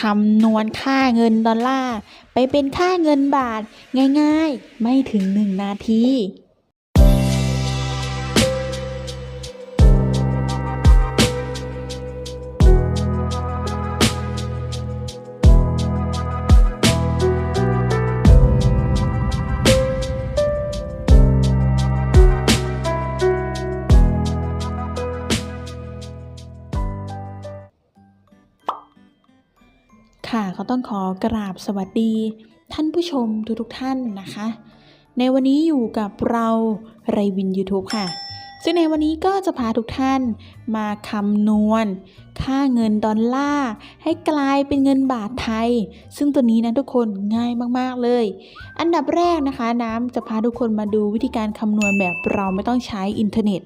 คำนวณค่าเงินดอลลาร์ ไปเป็นค่าเงินบาท ง่ายๆ ไม่ถึง 1 นาที ค่ะก็ต้องขอกราบสวัสดี ท่านผู้ชมทุกๆท่านนะคะ ในวันนี้อยู่กับเราไรวิน YouTube ค่ะ ซึ่งในวันนี้ก็จะพาทุกท่านมาคำนวณ ค่าเงินดอลลาร์ให้กลายเป็นเงินบาทไทย ซึ่งตัวนี้นะทุกคนง่ายมากๆเลย อันดับแรกนะคะ น้ำจะพาทุกคนมาดูวิธีการคำนวณแบบเราไม่ต้องใช้อินเทอร์เน็ต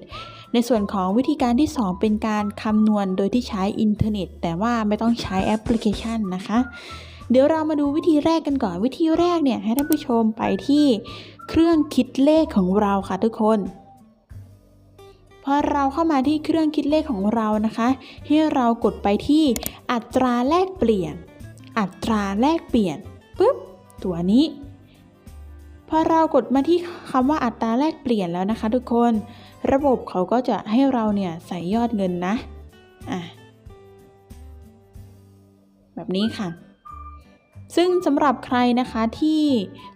ในส่วนของวิธีการที่ 2 เป็นการคำนวณโดยที่ใช้อินเทอร์เน็ต แต่ว่าไม่ต้องใช้แอปพลิเคชันนะคะ เดี๋ยวเรามาดูวิธีแรกกันก่อนวิธีแรกเนี่ยให้ท่านผู้ชมไปที่เครื่องคิดเลขของเราค่ะทุกคนพอเราเข้ามาที่เครื่องคิดเลขของเรานะคะให้เรากดไปที่อัตราแลกเปลี่ยน อัตราแลกเปลี่ยนปุ๊บตัวนี้ พอเรากดมาที่คำว่าอัตราแลกเปลี่ยนแล้วนะคะ ทุกคน ระบบเขาก็จะให้เราเนี่ยใส่ยอดเงินนะอะแบบนี้ค่ะ ซึ่งสำหรับใครนะคะที่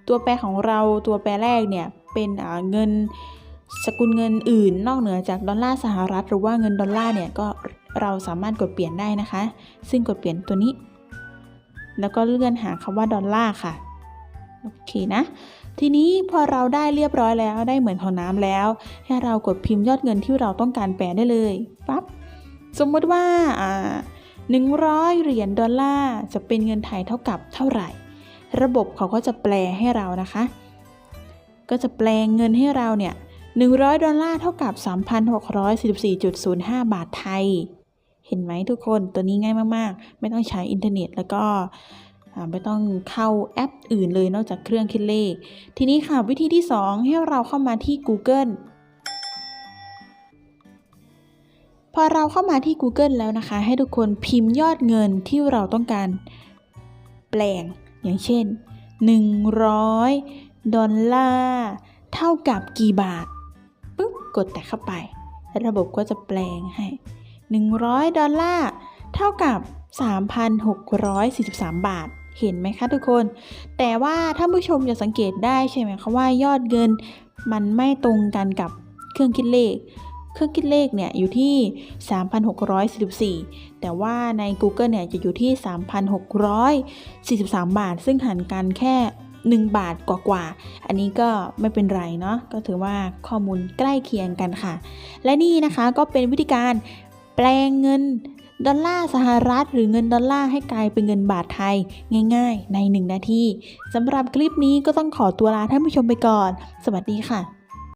ตัวแปรของเราตัวแปรแรกเนี่ยเป็นเงินสกุลเงินอื่น นอกเหนือจากดอลลาร์สหรัฐ หรือว่าเงินดอลลาร์เนี่ยก็เราสามารถกดเปลี่ยนได้นะคะ ซึ่งกดเปลี่ยนตัวนี้ แล้วก็เลื่อนหาคำว่าดอลลาร์ค่ะ โอเคนะ ทีนี้พอเราได้เรียบร้อยแล้วได้เหมือนของน้ำแล้ว ให้เรากดพิมพ์ยอดเงินที่เราต้องการแปลได้เลยปั๊บสมมติว่าอ่าหนึ่งร้อยเหรียญดอลลาร์จะเป็นเงินไทยเท่ากับเท่าไหร่ ระบบเขาก็จะแปลให้เรานะคะ ก็จะแปลงเงินให้เราเนี่ย100 ดอลลาร์เท่ากับ 3,644.05 บาทไทย เห็นไหมทุกคนตัวนี้ง่ายมาก ๆ ไม่ต้องใช้อินเทอร์เน็ตแล้วก็ ไม่ต้องเข้าแอปอื่นเลยนอกจากเครื่องคิดเลข ทีนี้ค่ะวิธีที่ 2 ให้เราเข้ามาที่ Google พอเราเข้ามาที่ Google แล้วนะคะ ให้ทุกคนพิมพ์ยอดเงินที่เราต้องการแปลงอย่างเช่น 100 ดอลลาร์เท่ากับกี่บาทปุ๊บกดแต่เข้าไป ระบบก็จะแปลงให้ 100 ดอลลาร์เท่ากับ 3,643 บาท เห็นไหมคะทุกคน แต่ว่าถ้าผู้ชมจะสังเกตได้ใช่ไหมคะว่ายอดเงินมันไม่ตรงกันกับเครื่องคิดเลข เครื่องคิดเลขเนี่ยอยู่ที่ 3,644 แต่ว่าใน Google เนี่ยจะอยู่ที่ 3,643 บาท ซึ่งหันกันแค่ 1 บาทกว่าๆ อันนี้ก็ไม่เป็นไรเนาะ ก็ถือว่าข้อมูลใกล้เคียงกันค่ะ และนี่นะคะก็เป็นวิธีการแปลงเงิน ดอลลาร์สหรัฐหรือเงินดอลลาร์ให้กลายเป็นเงินบาทไทยง่าย ๆ ใน 1 นาทีสำหรับคลิปนี้ก็ต้องขอตัวลาท่านผู้ชมไปก่อน สวัสดีค่ะ